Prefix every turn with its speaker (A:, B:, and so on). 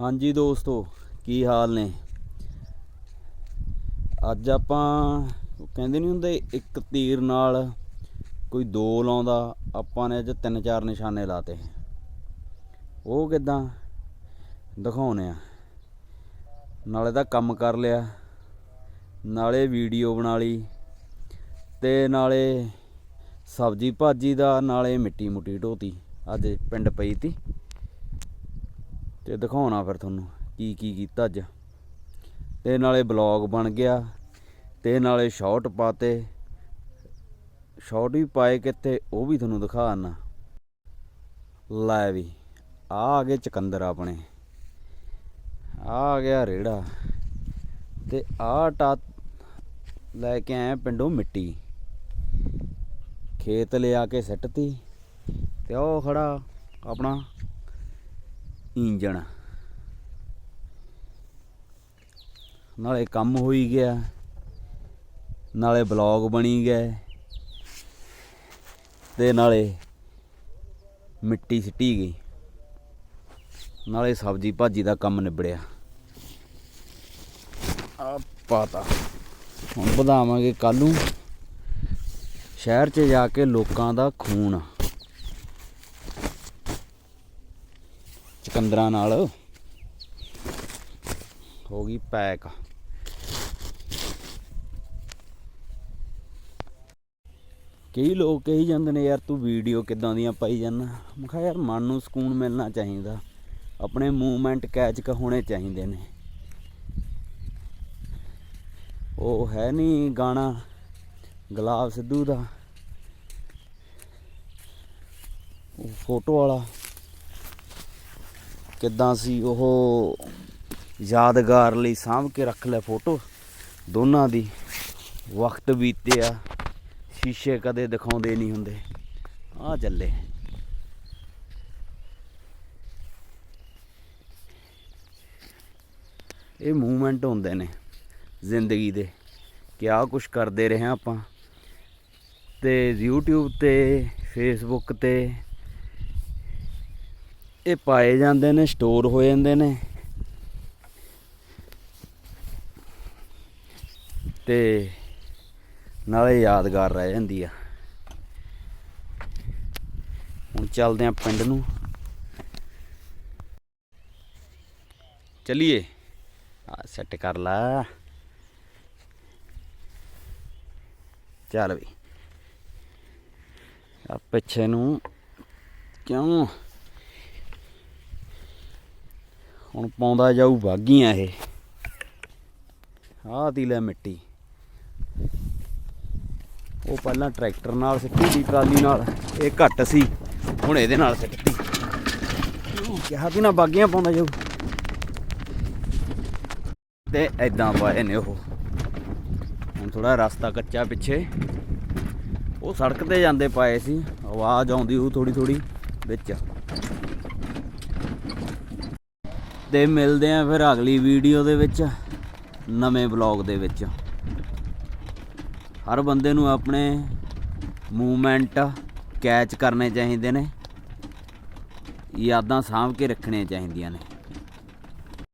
A: ਹਾਂਜੀ ਦੋਸਤੋ, ਕੀ ਹਾਲ ਨੇ? ਅੱਜ ਆਪਾਂ, ਕਹਿੰਦੇ ਨਹੀਂ ਹੁੰਦੇ, ਇੱਕ ਤੀਰ ਨਾਲ ਕੋਈ ਦੋ ਲਾਉਂਦਾ, ਆਪਾਂ ਨੇ ਅੱਜ ਤਿੰਨ ਚਾਰ ਨਿਸ਼ਾਨੇ ਲਾਤੇ। ਉਹ ਕਿਦਾਂ? ਦਿਖਾਉਣੇ ਆ ਨਾਲੇ ਤਾਂ ਕੰਮ ਕਰ ਲਿਆ, ਨਾਲੇ ਵੀਡੀਓ ਬਣਾ ਲਈ, ਤੇ ਨਾਲੇ ਸਬਜੀ ਭਾਜੀ ਦਾ, ਨਾਲੇ ਮਿੱਟੀ ਮੁੱਟੀ ਢੋਤੀ, ਅੱਜ ਪਿੰਡ ਪਈ ਤੀ। ਤੇ ਦਿਖਾਉਣਾ ਫਿਰ ਤੁਹਾਨੂੰ ਕੀ ਕੀ ਕੀਤਾ ਅੱਜ। ਤੇ ਨਾਲੇ ਬਲੌਗ ਬਣ ਗਿਆ, ਤੇ ਨਾਲੇ ਸ਼ਾਰਟ ਪਾਤੇ। ਸ਼ਾਰਟ ਵੀ ਪਾਏ ਕਿਤੇ ਉਹ ਵੀ ਤੁਹਾਨੂੰ ਦਿਖਾਣਾ ਲੈ ਵੀ, ਆ ਆ ਗਏ ਚਕੰਦਰ ਆਪਣੇ। ਆ ਆ ਗਿਆ ਰੇੜਾ। ਤੇ ਆ ਟਾ ਲੈ ਕੇ ਆਏ ਪਿੰਡੋਂ ਮਿੱਟੀ। ਖੇਤ ਲਿਆ ਕੇ ਸਿੱਟਤੀ, ਤੇ ਉਹ ਖੜਾ ਆਪਣਾ ਇੰਜਣ ਨਾਲੇ ਕੰਮ ਹੋਈ ਗਿਆ। ਨਾਲੇ ਬਲੌਗ ਬਣੀ ਗਏ ਤੇ ਨਾਲੇ ਮਿੱਟੀ ਸਿੱਟੀ ਗਈ। ਨਾਲੇ ਸਬਜੀ ਭਾਜੀ ਦਾ ਕੰਮ ਨਿਬੜਿਆ। ਆ ਪਾਤਾ। ਹੁਣ ਵਧਾਵਾਂਗੇ ਕੱਲ ਨੂੰ। ਸ਼ਹਿਰ 'ਚ ਜਾ ਕੇ ਲੋਕਾਂ ਦਾ ਖੂਨ। ਚਕੰਦਰਾਂ ਨਾਲ। ਹੋ ਗਈ ਪੈਕ। ਕਈ ਲੋਕ ਕਹੀ ਜਾਂਦੇ ਨੇ, ਯਾਰ ਤੂੰ ਵੀਡੀਓ ਕਿਦਾਂ ਦੀਆਂ ਪਾਈ ਜਾਂਦਾ? ਮੈਂ ਕਿਹਾ, ਯਾਰ ਮਨ ਨੂੰ ਸਕੂਨ ਮਿਲਣਾ ਚਾਹੀਦਾ। ਆਪਣੇ ਮੂਵਮੈਂਟ ਕੈਚ ਕ ਹੋਣੇ ਚਾਹੀਦੇ ਨੇ। ਉਹ ਹੈ ਨਹੀਂ ਗਾਣਾ, ਗੁਲਾਬ ਸਿੱਧੂ ਦਾ। ਉਹ ਫੋਟੋ ਵਾਲਾ। ਕਿੱਦਾਂ ਸੀ ਉਹ ਯਾਦਗਾਰ ਲਈ ਸਾਂਭ ਕੇ ਰੱਖ ਲੈ ਫੋਟੋ ਦੋਨਾਂ ਦੀ। ਵਕਤ ਬੀਤਿਆ, ਸ਼ੀਸ਼ੇ ਕਦੇ ਦਿਖਾਉਂਦੇ ਨਹੀਂ ਹੁੰਦੇ। ਆ ਚੱਲੇ। ਇਹ ਮੂਵਮੈਂਟ ਹੁੰਦੇ ਨੇ ਜ਼ਿੰਦਗੀ ਦੇ, ਕਿ ਆਹ ਕੁਝ ਕਰਦੇ ਰਹੇ ਹਾਂ ਆਪਾਂ। ਤੇ YouTube ਤੇ, Facebook ਤੇ ਇਹ ਪਾਏ ਜਾਂਦੇ ਨੇ ਸਟੋਰ ਹੋ ਜਾਂਦੇ ਨੇ। ਤੇ ਨਾਲੇ ਯਾਦਗਾਰ ਰਹਿ ਜਾਂਦੀ ਆ। ਹੁਣ ਚੱਲਦੇ ਆ ਪਿੰਡ ਨੂੰ। ਚਲਿਏ। ਆ ਸੈੱਟ ਕਰ ਲਾ। ਚੱਲ ਵੀ। ਆ ਪਿੱਛੇ ਨੂੰ ਕਿਉਂ? ਹੁਣ ਪਾਉਂਦਾ ਜਾਊ ਬਾਗੀਆਂ ਇਹ। ਆਹ ਤੀ ਲੈ ਮਿੱਟੀ। ਉਹ ਪਹਿਲਾਂ ਟਰੈਕਟਰ ਨਾਲ ਸਿੱਟੀ ਦੀ ਟਰਾਲੀ ਨਾਲ। ਇਹ ਘੱਟ ਸੀ, ਹੁਣ ਇਹਦੇ ਨਾਲ ਸਿੱਟਤੀ ਕਿਹਾ ਤੀ ਨਾ ਬਾਗੀਆਂ ਪਾਉਂਦਾ ਜਾਊ। ਤੇ ਐਦਾਂ ਪਾਏ ਨੇ ਉਹ। ਹੁਣ ਥੋੜਾ ਰਸਤਾ ਕੱਚਾ ਪਿੱਛੇ। ਉਹ ਸੜਕ ਤੇ ਜਾਂਦੇ ਪਾਏ ਸੀ, ਆਵਾਜ਼ ਆਉਂਦੀ ਉਹ ਥੋੜੀ ਥੋੜੀ ਵਿੱਚ। ਤੇ ਮਿਲਦੇ ਆਂ ਫਿਰ ਅਗਲੀ ਵੀਡੀਓ ਦੇ ਵਿੱਚ, ਨਵੇਂ ਬਲੌਗ ਦੇ ਵਿੱਚ। ਹਰ ਬੰਦੇ ਨੂੰ ਆਪਣੇ ਮੂਵਮੈਂਟ ਕੈਚ ਕਰਨੇ ਚਾਹੀਦੇ ਨੇ, ਯਾਦਾਂ ਸਾਂਭ ਕੇ ਰੱਖਣੀਆਂ ਚਾਹੀਦੀਆਂ ਨੇ।